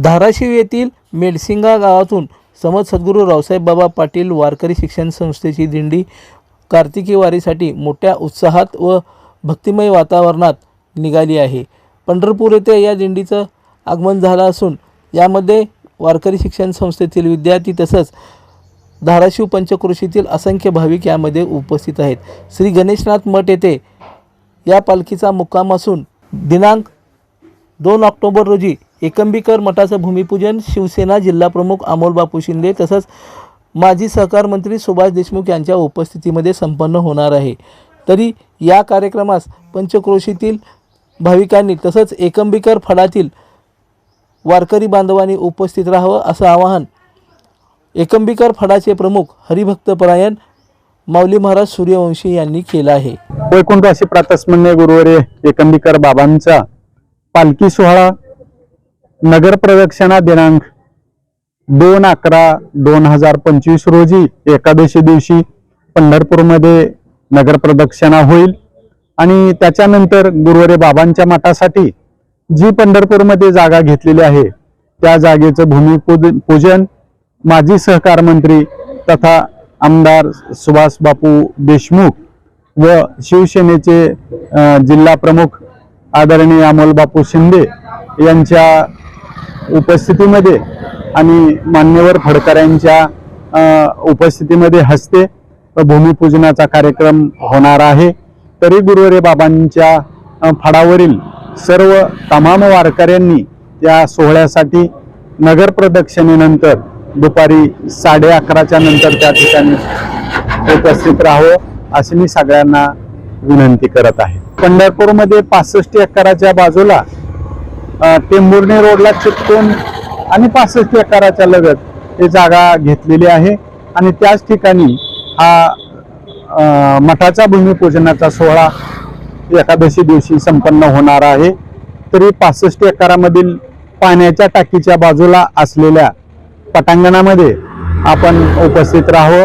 धाराशिव येथील मेडसिंगा गावातून समज सद्गुरू रावसाहेब बाबा पाटील वारकरी शिक्षण संस्थेची दिंडी कार्तिकी वारीसाठी मोठ्या उत्साहात व भक्तिमय वातावरणात निघाली आहे. पंढरपूर येथे या दिंडीचं आगमन झालं असून यामध्ये वारकरी शिक्षण संस्थेतील विद्यार्थी तसंच धाराशिव पंचक्रोशीतील असंख्य भाविक यामध्ये उपस्थित आहेत. श्री गणेशनाथ मठ येथे या पालखीचा मुक्काम असून दिनांक दोन ऑक्टोबर रोजी एकंबीकर मठाचं भूमिपूजन शिवसेना जिल्हाप्रमुख अमोल बापू शिंदे तसंच माजी सहकार मंत्री सुभाष देशमुख यांच्या उपस्थितीमध्ये संपन्न होणार आहे. तरी या कार्यक्रमास पंचक्रोशीतील भाविकांनी तसंच एकंबीकर फडातील वारकरी बांधवांनी उपस्थित राहावं असं आवाहन एकंबीकर फडाचे प्रमुख हरिभक्तपरायण माऊली महाराज सूर्यवंशी यांनी केलं आहे. वैकुंठवासी प्रातस्मन्य गुरुवारी एकंबीकर बाबांचा पालखी सोहळा नगर प्रदक्षिणा दिनांक दोन अकरा दोन हजार पंचवीस रोजी एकादशी दिवशी पंढरपूरमध्ये नगर प्रदक्षिणा होईल. आणि त्याच्यानंतर गुरुवारी बाबांच्या मठासाठी जी पंढरपूरमध्ये जागा घेतलेली आहे त्या जागेचं भूमिपूज पूजन माजी सहकार मंत्री तथा आमदार सुभाष बापू देशमुख व शिवसेनेचे जिल्हा प्रमुख आदरणीय अमोल बापू शिंदे यांच्या उपस्थितीमध्ये आणि मान्यवर फडकऱ्यांच्या उपस्थितीमध्ये हस्ते भूमिपूजनाचा कार्यक्रम होणार आहे. तरी गुरुवरे बाबांच्या फडावरील सर्व तमाम वारकऱ्यांनी या सोहळ्यासाठी नगर प्रदक्षिणेनंतर दुपारी साडे अकराच्या नंतर त्या ठिकाणी उपस्थित राहावं अशी मी सगळ्यांना विनंती करत आहे. पंढरपूरमध्ये पासष्ट एकराच्या बाजूला टेंभुर्णी रोडला चिटकून आणि पासष्ट एकराच्या लगत ही जागा घेतलेली आहे. आणि त्याच ठिकाणी हा मठाचा भूमिपूजनाचा सोहळा एकादशी दिवशी संपन्न होणार आहे. तरी पासष्ट एकरामधील पाण्याच्या टाकीच्या बाजूला असलेल्या पटांगणामध्ये आपण उपस्थित राहावं